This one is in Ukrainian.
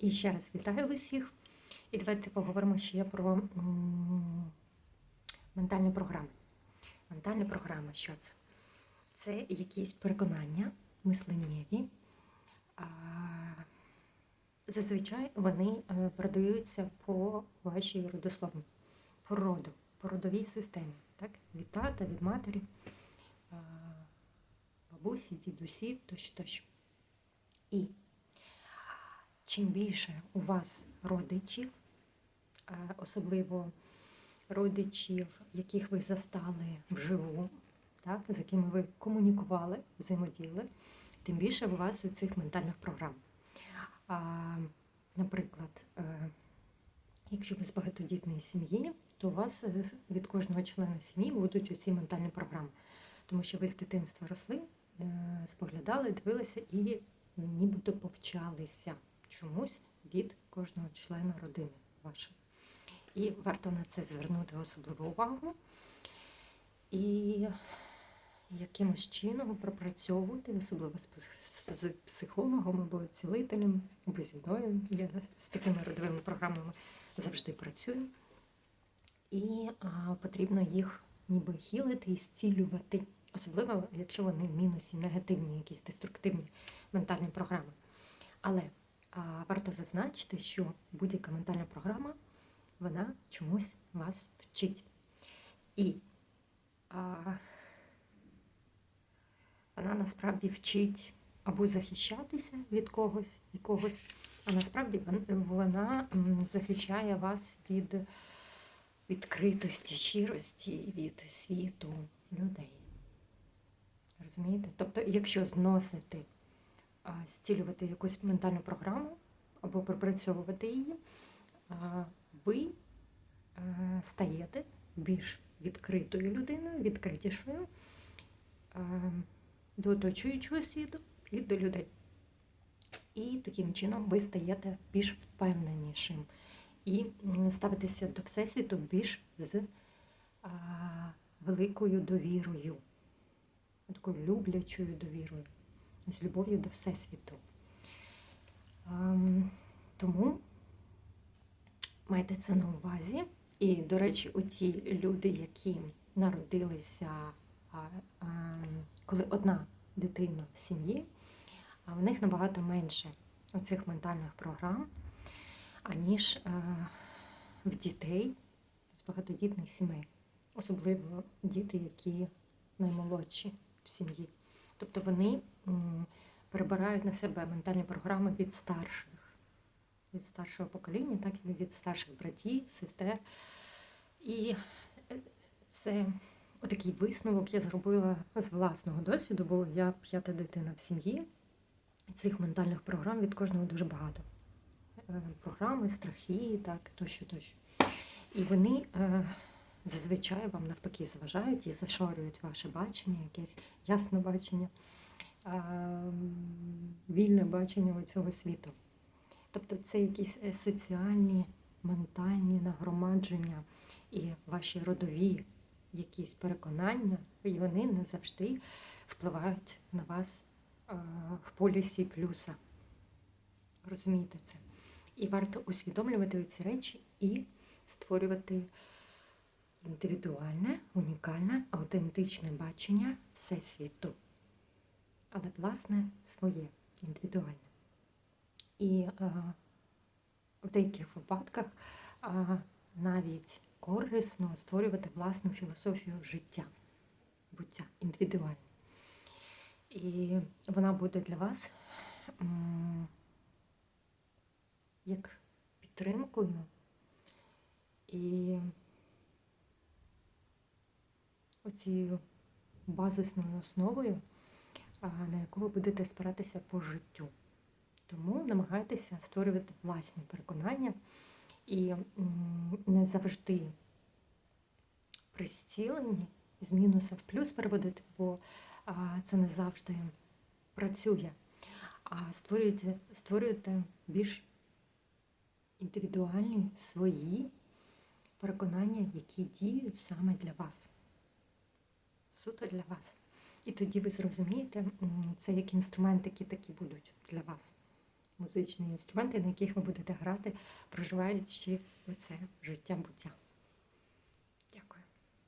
І ще раз вітаю усіх. І давайте поговоримо ще про ментальні програми. Ментальні програми, що це? Це якісь переконання мисленнєві. Зазвичай вони е, передаються по вашій родословні, по роду, по родовій системі. Так? Від тата, від матері, бабусі, дідусів тощо, тощо. І чим більше у вас родичів, е, особливо родичів, яких ви застали вживу, так, з якими ви комунікували, взаємодіяли, тим більше у вас у цих ментальних програм. Наприклад, е, якщо ви з багатодітної сім'ї, то у вас е, від кожного члена сім'ї будуть усі ментальні програми. Тому що ви з дитинства росли, споглядали, дивилися і нібито повчалися чомусь від кожного члена родини вашої. І варто на це звернути особливу увагу і якимось чином пропрацьовувати, особливо з психологом або цілителем, або зі мною. Я з такими родовими програмами завжди працюю. І а, потрібно їх ніби хілити і зцілювати, особливо якщо вони в мінусі, негативні, якісь деструктивні ментальні програми. Але варто зазначити, що будь-яка ментальна програма вона чомусь вас вчить. І а, вона насправді вчить або захищатися від когось і когось, а насправді вона захищає вас від відкритості, щирості, від світу людей. Розумієте? Тобто, якщо зносити, зцілювати якусь ментальну програму або пропрацьовувати її, ви е, стаєте більш відкритою людиною, відкритішою е, до оточуючого світу і до людей. І таким чином ви стаєте більш впевненішим і ставитеся до Всесвіту більш з а, великою довірою, такою люблячою довірою, з любов'ю до Всесвіту. Ем, тому майте це на увазі. І, до речі, оці люди, які народилися, коли одна дитина в сім'ї, в них набагато менше оцих ментальних програм, аніж е, в дітей з багатодітних сімей, особливо діти, які наймолодші в сім'ї. Тобто вони перебирають на себе ментальні програми від старших, від старшого покоління, так і від старших братів, сестер. І е, це отакий висновок я зробила з власного досвіду, бо я п'ята дитина в сім'ї. Цих ментальних програм від кожного дуже багато. Е, Програми, страхи, так, тощо, тощо. І вони е, зазвичай вам навпаки заважають і зашорюють ваше бачення, якесь ясне бачення, вільне бачення цього світу. Тобто це якісь е, соціальні, ментальні нагромадження і ваші родові якісь переконання, і вони не завжди впливають на вас в полюсі плюса. Розумієте це? І варто усвідомлювати ці речі і створювати індивідуальне, унікальне, аутентичне бачення всесвіту. Але, власне, своє індивідуальне. І е, в деяких випадках е, навіть корисно створювати власну філософію життя, буття індивідуальне. І вона буде для вас як підтримкою і оцією базисною основою, на яку ви будете спиратися по життю. Тому намагайтеся створювати власні переконання і не завжди при зціленні з мінуса в плюс переводити, бо це не завжди працює. А створюєте, створюєте більш індивідуальні свої переконання, які діють саме для вас. Суто для вас. І тоді ви зрозумієте, це як інструментики такі будуть для вас. музичні інструменти, на яких ви будете грати, проживаючи оце життя буття.